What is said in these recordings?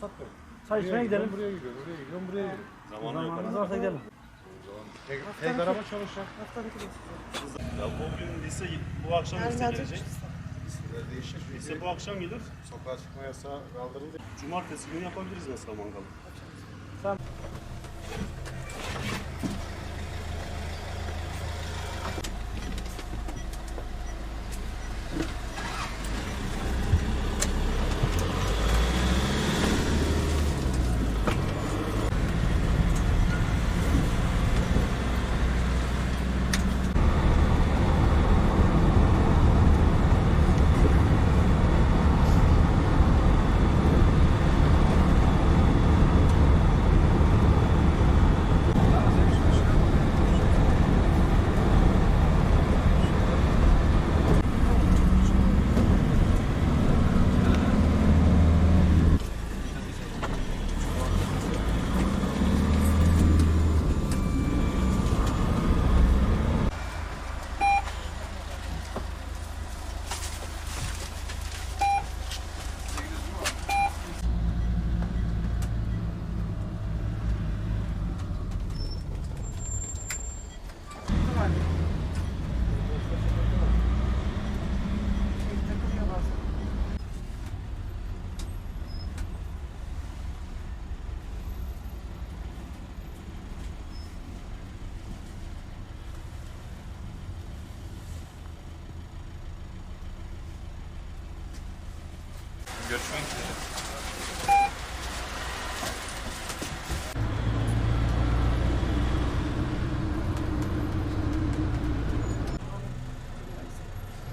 Satmıyorum. Çay içmeye gidelim. Buraya gidiyorum, buraya gidiyorum, buraya gidiyorum. Zamanı yok Zamanımız varsa gidelim. Tek, araba çalışacak. Ya bugün lise bu akşam lise gelecek. Değişir. Lise bu akşam gelir. Sokağa çıkma yasağı kaldırıldı. Cumartesi günü yapabiliriz mesela mangalı. Görüşmek üzere.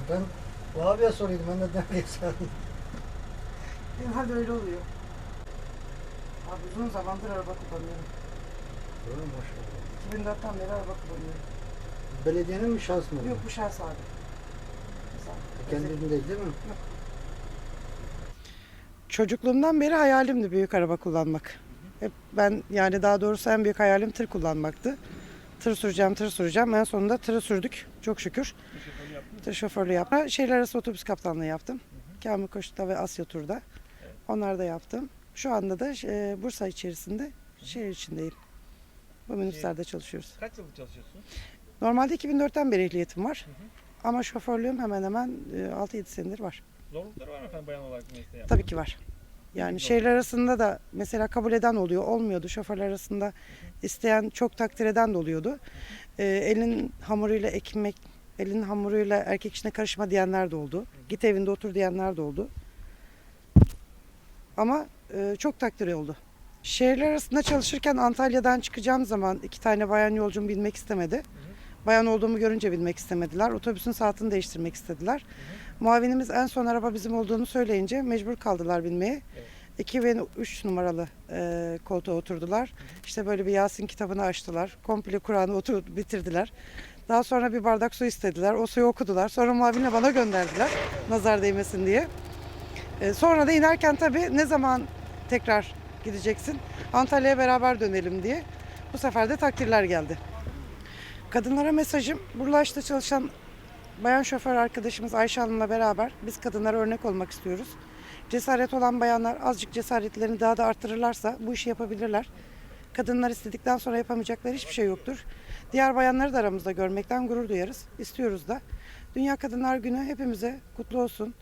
Ben bu abiye soruyordum. Ben de nereye sordum. Genelde öyle oluyor. Abi uzun zamandır araba kullanıyorum. Öyle mi? Maşallah. 2004'ten beri araba kullanıyorum. Belediyenin mi şahs mı? Yok bu şahs abi. Kendinin değil değil mi? Çocukluğumdan beri hayalimdi büyük araba kullanmak. Hep ben yani daha doğrusu en büyük hayalim tır kullanmaktı. Tır süreceğim, tır süreceğim. En sonunda tırı sürdük çok şükür. Tır şoförlüğü yaptım. Şehirler arası otobüs kaptanlığı yaptım. Kamil Koç'ta ve Asya Tur'da. Onları da yaptım. Şu anda da e, Bursa içerisinde şehir içindeyim. Bu minibüslerde çalışıyoruz. Kaç yıldır çalışıyorsun? Normalde 2004'ten beri ehliyetim var. Ama şoförlüğüm hemen hemen e, 6-7 senedir var. Zorlukları var mı efendim bayan olarak mesleği Tabii ki var. Yani şehirler arasında da mesela kabul eden oluyor, olmuyordu. Şoförler arasında isteyen çok takdir eden de oluyordu. Ee, elin hamuruyla ekmek, elin hamuruyla erkek işine karışma diyenler de oldu. Git evinde otur diyenler de oldu. Ama e, çok takdir oldu. Şehirler arasında çalışırken Antalya'dan çıkacağım zaman iki tane bayan yolcum binmek istemedi. Bayan olduğumu görünce binmek istemediler. Otobüsün saatini değiştirmek istediler. Muavinimiz en son araba bizim olduğunu söyleyince mecbur kaldılar binmeye. 2 ve 3 numaralı e, koltuğa oturdular. İşte böyle bir Yasin kitabını açtılar. Komple Kur'an'ı otur bitirdiler. Daha sonra bir bardak su istediler. O suyu okudular. Sonra muavinle bana gönderdiler. Nazar değmesin diye. E, sonra da inerken tabii ne zaman tekrar gideceksin? Antalya'ya beraber dönelim diye. Bu sefer de takdirler geldi. Kadınlara mesajım, Burlaş'ta çalışan bayan şoför arkadaşımız Ayşe Hanım'la beraber biz kadınlara örnek olmak istiyoruz. Cesaret olan bayanlar azıcık cesaretlerini daha da artırırlarsa bu işi yapabilirler. Kadınlar istedikten sonra yapamayacakları hiçbir şey yoktur. Diğer bayanları da aramızda görmekten gurur duyarız. istiyoruz da. Dünya Kadınlar Günü hepimize kutlu olsun.